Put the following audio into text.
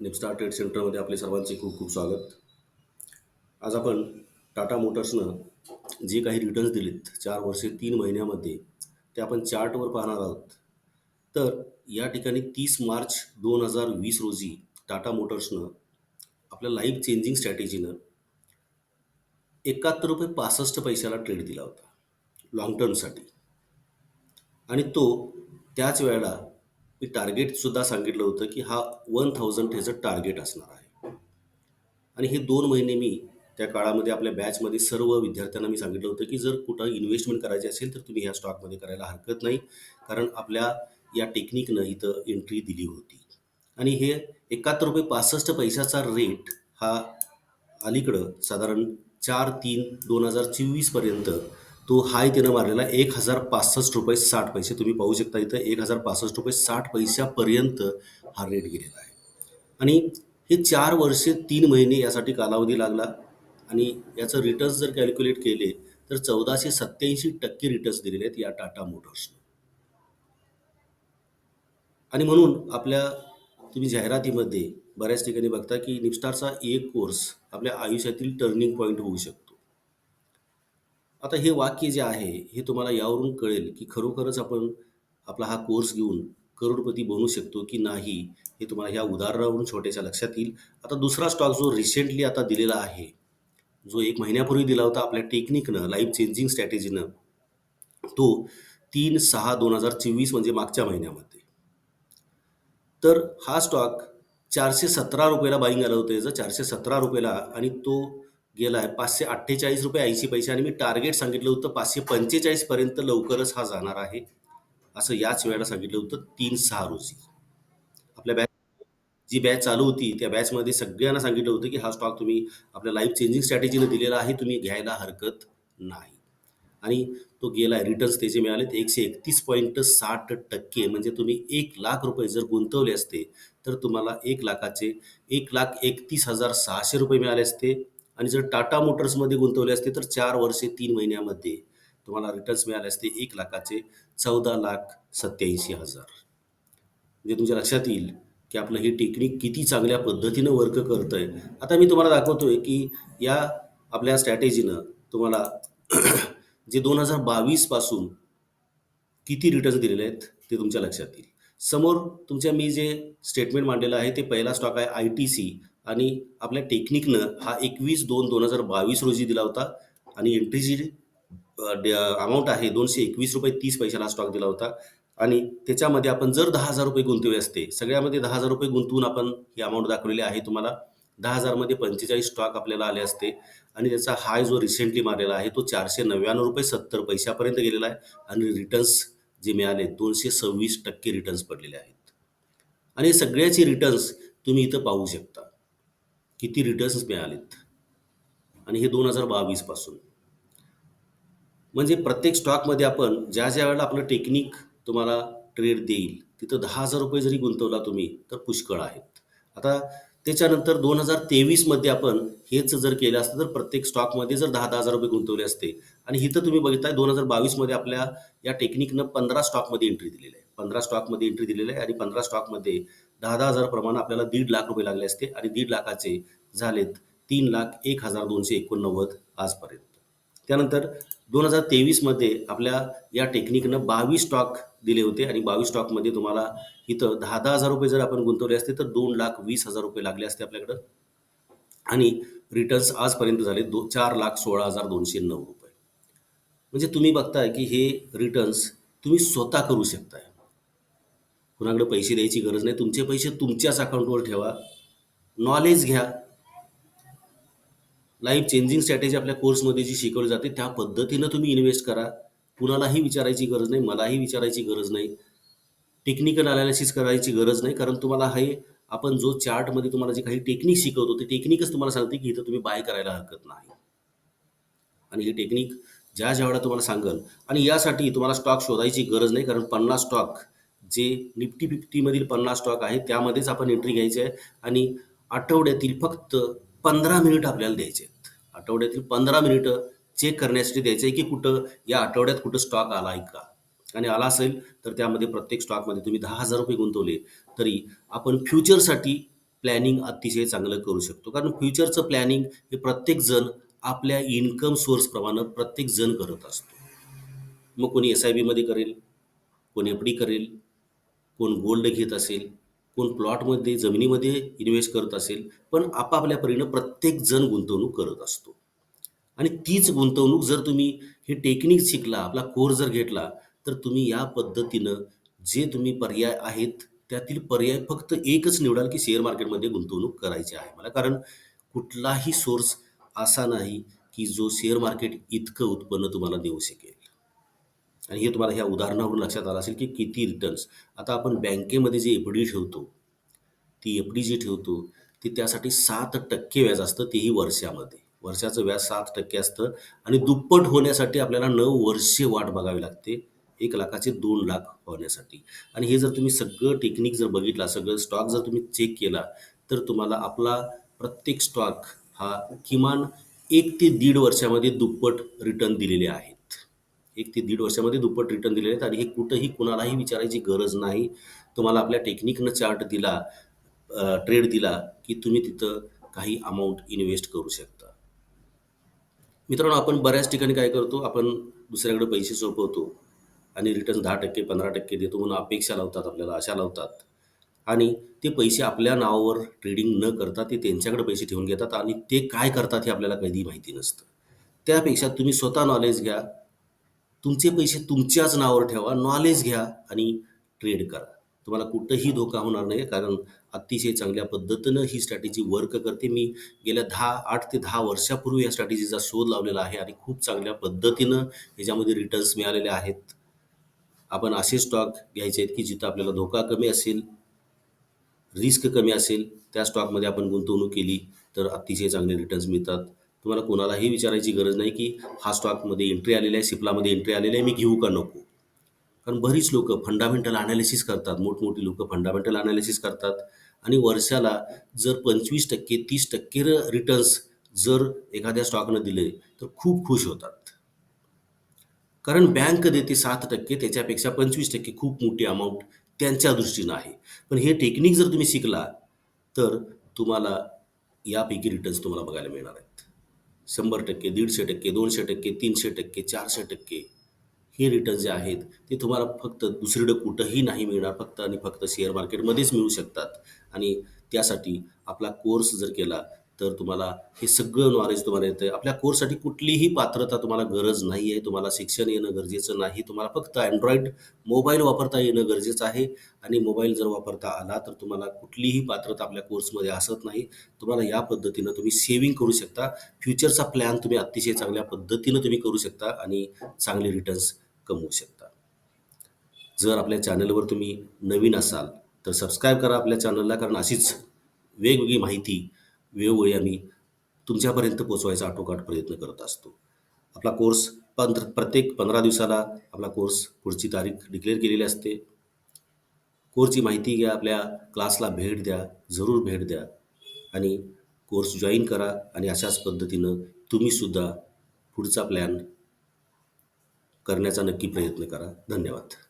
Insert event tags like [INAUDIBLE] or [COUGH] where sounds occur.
निपस्टार trade सेंटरमध्ये आपले सर्वांचे खूप खूप स्वागत. आज आपण टाटा मोटर्सनं जे काही रिटर्न्स दिलेत चार वर्षे तीन महिन्यामध्ये ते आपण चार्टवर पाहणार आहोत. तर या ठिकाणी तीस मार्च दोन हजार वीस रोजी टाटा मोटर्सनं आपल्या लाईफ चेंजिंग स्ट्रॅटेजीनं एकाहत्तर रुपये पासष्ट पैशाला ट्रेड दिला होता लॉंग टर्मसाठी आणि तो त्याच वेळेला मी टार्गेटसुद्धा सांगितलं होतं की हा वन थाउजंड ह्याचं टार्गेट असणार आहे. आणि हे दोन महिने मी त्या काळामध्ये आपल्या बॅचमध्ये सर्व विद्यार्थ्यांना मी सांगितलं होतं की जर कुठं इन्व्हेस्टमेंट करायची असेल तर तुम्ही ह्या स्टॉकमध्ये करायला हरकत नाही कारण आपल्या या टेक्निकनं इथं एंट्री दिली होती. आणि हे एकाहत्तर रुपये पासष्ट पैशाचा रेट हा अलीकडं साधारण चार तीन दोन हजार चोवीसपर्यंत तो हाय त्यानं मारलेला एक हजार पासष्ट रुपये साठ पैसे. तुम्ही पाहू शकता इथं एक हजार पासष्ट रुपये साठ पैशापर्यंत हा रेट गेलेला आहे. आणि हे चार वर्षे तीन महिने यासाठी कालावधी लागला. आणि याचं रिटर्न्स जर कॅल्क्युलेट केले तर चौदाशे सत्त्याऐंशी टक्के रिटर्न्स दिलेले आहेत या टाटा मोटर्स आणि म्हणून आपल्या तुम्ही जाहिरातीमध्ये बऱ्याच ठिकाणी बघता की निपस्टारचा एक कोर्स आपल्या आयुष्यातील टर्निंग पॉईंट होऊ शकतो. आता हे वाक्य जे आहे हे तुम्हाला यावरून कळेल की खरोखरच आपण आपला हा कोर्स घेऊन करोडपती बनू शकतो की नाही हे तुम्हाला ह्या उदाहरणावरून छोट्याशा लक्षात येईल. आता दुसरा स्टॉक जो रिसेंटली आता दिलेला आहे जो एक महिन्यापूर्वी दिला होता आपल्या टेक्निकनं लाईफ चेंजिंग स्ट्रॅटेजीनं तो तीन सहा दोन हजार चोवीस म्हणजे मागच्या महिन्यामध्ये. तर हा स्टॉक चारशे सतरा रुपयाला बाईंग आलं होतं याचं चारशे सतरा रुपयाला आणि तो गेला आहे पाचशे अठ्ठेचाळीस रुपये ऐंशी पैसे आणि मी टार्गेट सांगितलं होतं पाचशे पंचेचाळीसपर्यंत लवकरच हा जाणार आहे. असं याच वेळेला सांगितलं होतं तीन सहा रोजी. आपल्या बॅच जी बॅच चालू होती त्या बॅचमध्ये सगळ्यांना सांगितलं होतं की हा स्टॉक तुम्ही आपल्या लाईफ चेंजिंग स्ट्रॅटेजीनं दिलेला आहे तुम्ही घ्यायला हरकत नाही. आणि तो गेला आहे रिटर्न्स त्याचे मिळाले ते एकशे एकतीस पॉईंट साठ टक्के. म्हणजे तुम्ही एक लाख रुपये जर गुंतवले असते तर तुम्हाला एक लाखाचे एक लाख एकतीस हजार सहाशे रुपये मिळाले असते. आणि जर टाटा मोटर्समध्ये गुंतवले असते तर चार वर्षे तीन महिन्यामध्ये तुम्हाला रिटर्न्स मिळाले असते एक लाखाचे चौदा लाख सत्याऐंशी हजार. म्हणजे तुमच्या लक्षात येईल की आपलं हे टेक्निक किती चांगल्या पद्धतीनं वर्क करतं आहे आता मी तुम्हाला दाखवतो आहे की या आपल्या स्ट्रॅटेजीनं तुम्हाला [CLEARS THROAT] जे दोन हजार बावीसपासून किती रिटर्न्स दिलेले आहेत ते तुमच्या लक्षात येईल. समोर तुमच्या मी जे स्टेटमेंट मांडलेलं आहे ते पहिला स्टॉक आहे आय टी सी आणि आपल्या टेक्निकनं हा एकवीस दोन दोन हजार बावीस रोजी दिला होता. आणि एंट्रीची अमाऊंट आहे दोनशे एकवीस रुपये तीस पैशाला स्टॉक दिला होता. आणि त्याच्यामध्ये आपण जर दहा हजार रुपये गुंतवले असते सगळ्यामध्ये दहा हजार रुपये गुंतवून आपण ही अमाऊंट दाखवलेली आहे तुम्हाला. दहा हजारमध्ये पंचेचाळीस स्टॉक आपल्याला आले असते. आणि त्याचा हाय जो रिसेंटली मारलेला आहे तो चारशे नव्याण्णव रुपये सत्तर पैशापर्यंत गेलेला आहे. आणि रिटर्न्स जे मिळाले दोनशे सव्वीस टक्के रिटर्न्स पडलेले आहेत. आणि हे सगळ्याचे रिटर्न्स तुम्ही इथं पाहू शकता. किती रिटर्न्स मिळालेत? आणि हे दोन हजार बावीसपासून म्हणजे प्रत्येक स्टॉकमध्ये आपण ज्या ज्या वेळेला आपलं टेक्निक तुम्हाला ट्रेड देईल तिथं दहा हजार रुपये जरी गुंतवला तुम्ही तर पुष्कळ आहेत. आता त्याच्यानंतर दोन हजार तेवीसमध्ये आपण हेच जर केलं असतं तर प्रत्येक स्टॉकमध्ये जर दहा दहा हजार रुपये गुंतवले असते आणि इथं तुम्ही बघताय दोन हजार बावीसमध्ये आपल्या या टेक्निकनं पंधरा स्टॉकमध्ये एंट्री दिलेली आहे. पंधरा स्टॉकमध्ये एंट्री दिलेली आहे आणि पंधरा स्टॉकमध्ये दहा दहा हजार प्रमाणे आपल्याला दीड लाख रुपये लागले असते आणि दीड लाखाचे झालेत तीन लाख एक हजार दोनशे एकोणनव्वद आजपर्यंत. त्यानंतर दोन हजार तेवीसमध्ये आपल्या या टेक्निकनं बावीस स्टॉक दिले होते आणि बावीस स्टॉकमध्ये तुम्हाला इथं दहा दहा हजार रुपये जर आपण गुंतवले असते तर दोन लाख वीस हजार रुपये लागले असते आपल्याकडं. आणि रिटर्न्स आजपर्यंत झाले दो चार लाख सोळा हजार दोनशे नऊ रुपये. म्हणजे तुम्ही बघताय की हे रिटर्न्स तुम्ही स्वतः करू शकताय. कुणाकडे पैसे द्यायची गरज नाही. तुमचे पैसे तुमच्याच अकाउंटवर ठेवा. नॉलेज घ्या. लाईफ चेंजिंग स्ट्रॅटेजी आपल्या कोर्समध्ये जी शिकवली जाते त्या पद्धतीनं तुम्ही इन्व्हेस्ट करा. कुणालाही विचारायची गरज नाही मलाही विचारायची गरज नाही. टेक्निकल अनालिसिस करायची गरज नाही कारण तुम्हाला हे आपण जो चार्टमध्ये तुम्हाला जे काही टेक्निक शिकवतो ते टेक्निकच तुम्हाला सांगते की इथं तुम्ही बाय करायला हरकत नाही. आणि हे टेक्निक ज्या ज्या वेळा तुम्हाला सांगल आणि यासाठी तुम्हाला स्टॉक शोधायची गरज नाही कारण पन्नास स्टॉक जे निफ्टी फिफ्टीमधील पन्नास स्टॉक आहे त्यामध्येच आपण एंट्री घ्यायची आहे आणि आठवड्यातील फक्त पंधरा मिनिट आपल्याला द्यायचे आहेत. आठवड्यातील पंधरा मिनिटं चेक करण्यासाठी द्यायचं आहे की कुठं या आठवड्यात कुठं स्टॉक आला आहे का? आणि आला असेल तर त्यामध्ये प्रत्येक स्टॉकमध्ये तुम्ही दहा हजार रुपये गुंतवले तरी आपण फ्युचरसाठी प्लॅनिंग अतिशय चांगलं करू शकतो. कारण फ्युचरचं प्लॅनिंग हे प्रत्येकजण आपल्या इन्कम सोर्सप्रमाणे प्रत्येकजण करत असतो. मग कोणी एस आय बीमध्ये करेल कोण एफ डी करेल कोण गोल्ड घेत असेल कोण प्लॉटमध्ये जमिनीमध्ये इन्व्हेस्ट करत असेल पण आपापल्या परीनं प्रत्येकजण गुंतवणूक करत असतो. आणि तीच गुंतवणूक जर तुम्ही हे टेक्निक शिकला आपला कोर्स जर घेतला तर तुम्ही या पद्धतीनं जे तुम्ही पर्याय आहेत त्यातील पर्याय फक्त एकच निवडाल की शेअर मार्केटमध्ये गुंतवणूक करायची आहे मला. कारण कुठलाही सोर्स असा नाही की जो शेअर मार्केट इतकं उत्पन्न तुम्हाला देऊ शकेल. आणि हे तुम्हाला ह्या उदाहरणावरून लक्षात आलं असेल की किती रिटर्न्स आता आपण बँकेमध्ये जे एफ डी ठेवतो ती एफ डी जी ठेवतो ती त्यासाठी सात टक्के व्याज असतं तेही वर्षामध्ये. वर्षाचं व्याज सात टक्के असतं आणि दुप्पट होण्यासाठी आपल्याला नऊ वर्षे वाट बघावी लागते. एक लाखाचे दोन लाख होण्यासाठी. आणि हे जर तुम्ही सगळं टेक्निक जर बघितला सगळं स्टॉक जर तुम्ही चेक केला तर तुम्हाला आपला प्रत्येक स्टॉक हा किमान एक ते दीड वर्षामध्ये दुप्पट रिटर्न दिलेले आहे एक ते दीड वर्षामध्ये दुप्पट रिटर्न दिलेले आहेत आणि हे कुठंही कुणालाही विचारायची गरज नाही. तुम्हाला आपल्या टेक्निकनं चार्ट दिला ट्रेड दिला की तुम्ही तिथं काही अमाऊंट इन्व्हेस्ट करू शकता. मित्रांनो आपण बऱ्याच ठिकाणी काय करतो आपण दुसऱ्याकडे पैसे सोपवतो आणि रिटर्न दहा टक्के पंधरा टक्के देतो म्हणून अपेक्षा लावतात आपल्याला आशा लावतात. आणि ते पैसे आपल्या नावावर ट्रेडिंग न करता ते त्यांच्याकडे पैसे ठेवून घेतात आणि ते काय करतात हे आपल्याला कधी माहिती नसतं. त्यापेक्षा तुम्ही स्वतः नॉलेज घ्या तुमचे पैसे तुमच्याच नावावर ठेवा नॉलेज घ्या आणि ट्रेड करा. तुम्हाला कुठंही धोका होणार नाही कारण अतिशय चांगल्या पद्धतीनं ही स्ट्रॅटेजी वर्क करते. मी गेल्या दहा आठ ते दहा वर्षापूर्वी या स्ट्रॅटेजीचा शोध लावलेला आहे आणि खूप चांगल्या पद्धतीनं ह्याच्यामध्ये रिटर्न्स मिळालेले आहेत. आपण असे स्टॉक घ्यायचे आहेत की जिथं आपल्याला धोका कमी असेल रिस्क कमी असेल त्या स्टॉकमध्ये आपण गुंतवणूक केली तर अतिशय चांगले रिटर्न्स मिळतात. तुम्हाला कोणालाही विचारायची गरज नाही की हा स्टॉकमध्ये एंट्री आलेला आहे सिप्लामध्ये एंट्री आलेली आहे मी घेऊ का नको? कारण बरीच लोक फंडामेंटल अनालिसिस करतात मोठमोठी लोक फंडामेंटल अनालिसिस करतात. आणि वर्षाला जर पंचवीस टक्के तीस टक्के रिटर्न्स जर एखाद्या स्टॉकनं दिले तर खूप खुश होतात. कारण बँक देते सात टक्के त्याच्यापेक्षा पंचवीस टक्के खूप मोठी अमाऊंट त्यांच्या दृष्टीनं आहे. पण हे टेक्निक जर तुम्ही शिकला तर तुम्हाला यापैकी रिटर्न्स तुम्हाला बघायला मिळणार आहेत. शंभर टक्के दीडशे टक्के दोनशे टक्के तीनशे टक्के चारशे टक्के हे रिटर्न जे आहेत ते तुम्हाला फक्त दुसरीकडे कुठंही नाही मिळणार फक्त आणि फक्त शेअर मार्केटमध्येच मिळू शकतात. आणि त्यासाठी आपला कोर्स जर केला तर तुम्हाला हे सगळं नॉलेज तुम्हाला येतं आपल्या कोर्ससाठी कुठलीही पात्रता तुम्हाला गरज नाही आहे तुम्हाला शिक्षण येणं गरजेचं नाही. तुम्हाला फक्त अँड्रॉइड मोबाईल वापरता येणं गरजेचं आहे. आणि मोबाईल जर वापरता आला तर तुम्हाला कुठलीही पात्रता आपल्या कोर्समध्ये असत नाही. तुम्हाला या पद्धतीनं तुम्ही सेविंग करू शकता. फ्युचरचा प्लॅन तुम्ही अतिशय चांगल्या पद्धतीनं तुम्ही करू शकता आणि चांगले रिटर्न्स कमवू शकता. जर आपल्या चॅनलवर तुम्ही नवीन असाल तर सबस्क्राईब करा आपल्या चॅनलला कारण अशीच वेगवेगळी माहिती वेळोवेळी आम्ही तुमच्यापर्यंत पोचवायचा आटोकाट प्रयत्न करत असतो. आपला कोर्स पंध प्रत्येक पंधरा दिवसाला आपला कोर्स पुढची तारीख डिक्लेअर केलेली असते. कोर्सची माहिती घ्या आपल्या क्लासला भेट द्या जरूर भेट द्या आणि कोर्स जॉईन करा आणि अशाच पद्धतीनं तुम्हीसुद्धा पुढचा प्लॅन करण्याचा नक्की प्रयत्न करा. धन्यवाद.